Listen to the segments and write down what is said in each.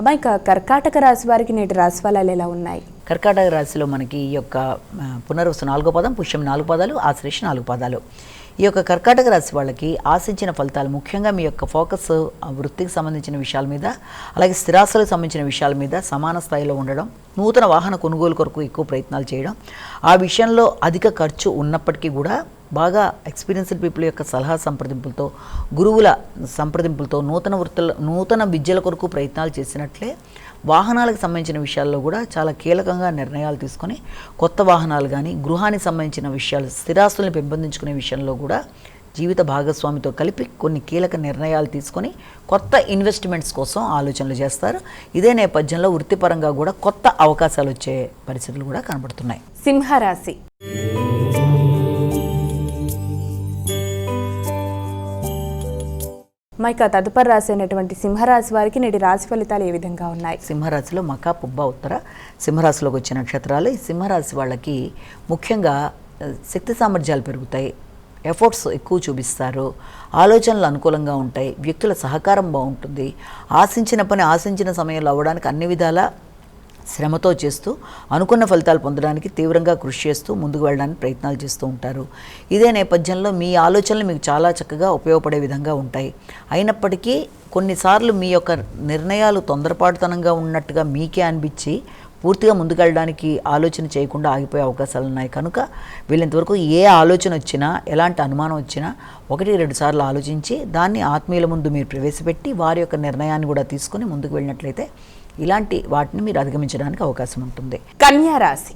అమ్మాయి కర్కాటక రాశి వారికి నేటి రాశి ఫలాలు ఎలా ఉన్నాయి? కర్కాటక రాశిలో మనకి ఈ యొక్క పునర్వసు నాలుగో పదం పుష్యం నాలుగు పదాలు ఆశ్లేష నాలుగు పదాలు. ఈ యొక్క కర్కాటక రాశి వాళ్ళకి ఆశించిన ఫలితాలు ముఖ్యంగా మీ యొక్క ఫోకస్ ఆ వృత్తికి సంబంధించిన విషయాల మీద అలాగే స్థిరాస్తులకు సంబంధించిన విషయాల మీద సమాన స్థాయిలో ఉండడం నూతన వాహన కొనుగోలు కొరకు ఎక్కువ ప్రయత్నాలు చేయడం ఆ విషయంలో అధిక ఖర్చు ఉన్నప్పటికీ కూడా బాగా ఎక్స్పీరియన్స్డ్ పీపుల్ యొక్క సలహా సంప్రదింపులతో గురువుల సంప్రదింపులతో నూతన వృత్తుల నూతన విద్యల కొరకు ప్రయత్నాలు చేసినట్లే వాహనాలకు సంబంధించిన విషయాల్లో కూడా చాలా కీలకంగా నిర్ణయాలు తీసుకొని కొత్త వాహనాలు కానీ గృహానికి సంబంధించిన విషయాలు స్థిరాస్తుల్ని పెంపొందించుకునే విషయంలో కూడా జీవిత భాగస్వామితో కలిపి కొన్ని కీలక నిర్ణయాలు తీసుకొని కొత్త ఇన్వెస్ట్మెంట్స్ కోసం ఆలోచనలు చేస్తారు. ఇదే నేపథ్యంలో వృత్తిపరంగా కూడా కొత్త అవకాశాలు వచ్చే పరిస్థితులు కూడా కనబడుతున్నాయి. సింహరాశి. మైక తదుపరి రాశి అయినటువంటి సింహరాశి వారికి నేటి రాశి ఫలితాలు ఏ విధంగా ఉన్నాయి? సింహరాశిలో మకా పుబ్బ ఉత్తర. సింహరాశిలోకి వచ్చే నక్షత్రాలు ఈ సింహరాశి వాళ్ళకి ముఖ్యంగా శక్తి సామర్థ్యాలు పెరుగుతాయి. ఎఫర్ట్స్ ఎక్కువ చూపిస్తారు. ఆలోచనలు అనుకూలంగా ఉంటాయి. వ్యక్తుల సహకారం బాగుంటుంది. ఆశించిన పని ఆశించిన సమయంలో అవ్వడానికి అన్ని విధాల శ్రమతో చేస్తూ అనుకున్న ఫలితాలు పొందడానికి తీవ్రంగా కృషి చేస్తూ ముందుకు వెళ్ళడానికి ప్రయత్నాలు చేస్తూ ఉంటారు. ఇదే నేపథ్యంలో మీ ఆలోచనలు మీకు చాలా చక్కగా ఉపయోగపడే విధంగా ఉంటాయి. అయినప్పటికీ కొన్నిసార్లు మీ యొక్క నిర్ణయాలు తొందరపాటుతనంగా ఉన్నట్టుగా మీకే అనిపించి పూర్తిగా ముందుకెళ్ళడానికి ఆలోచన చేయకుండా ఆగిపోయే అవకాశాలు ఉన్నాయి. కనుక వీళ్ళంతవరకు ఏ ఆలోచన వచ్చినా ఎలాంటి అనుమానం వచ్చినా ఒకటి రెండు సార్లు ఆలోచించి దాన్ని ఆత్మీయుల ముందు మీరు ప్రవేశపెట్టి వారి యొక్క నిర్ణయాన్ని కూడా తీసుకొని ముందుకు వెళ్ళినట్లయితే ఇలాంటి వాటిని మీరు అధిగమించడానికి అవకాశం ఉంటుంది. కన్యా రాశి.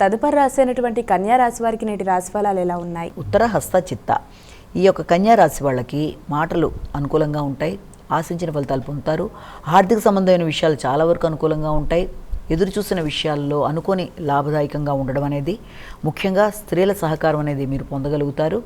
తదుపరి రాశి అయినటువంటి కన్యా రాశి వారికి నేటి రాశి ఫలాలు ఎలా ఉన్నాయి? ఉత్తర హస్త చిత్త. ఈ యొక్క కన్యారాశి వాళ్ళకి మాటలు అనుకూలంగా ఉంటాయి ఆశించిన ఫలితాలు పొందుతారు. ఆర్థిక సంబంధమైన విషయాలు చాలా వరకు అనుకూలంగా ఉంటాయి. ఎదురు చూసిన విషయాల్లో అనుకోని లాభదాయకంగా ఉండడం అనేది ముఖ్యంగా స్త్రీల సహకారం అనేది మీరు పొందగలుగుతారు.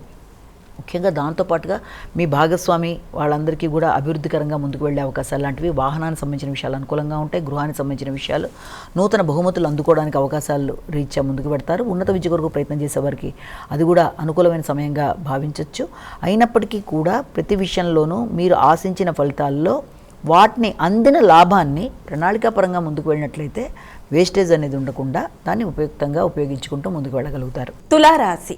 ముఖ్యంగా దాంతోపాటుగా మీ భాగస్వామి వాళ్ళందరికీ కూడా అభివృద్ధికరంగా ముందుకు వెళ్ళే అవకాశాలు లాంటివి వాహనానికి సంబంధించిన విషయాలు అనుకూలంగా ఉంటాయి గృహానికి సంబంధించిన విషయాలు నూతన బహుమతులు అందుకోవడానికి అవకాశాలు రీత్యా ముందుకు పెడతారు. ఉన్నత విద్య కొరకు ప్రయత్నం చేసేవారికి అది కూడా అనుకూలమైన సమయంగా భావించవచ్చు అయినప్పటికీ కూడా ప్రతి విషయంలోనూ మీరు ఆశించిన ఫలితాల్లో వాటిని అందిన లాభాన్ని ప్రణాళికాపరంగా ముందుకు వెళ్ళినట్లయితే వేస్టేజ్ అనేది ఉండకుండా దాన్ని ఉపయుక్తంగా ఉపయోగించుకుంటూ ముందుకు వెళ్ళగలుగుతారు. తులారాశి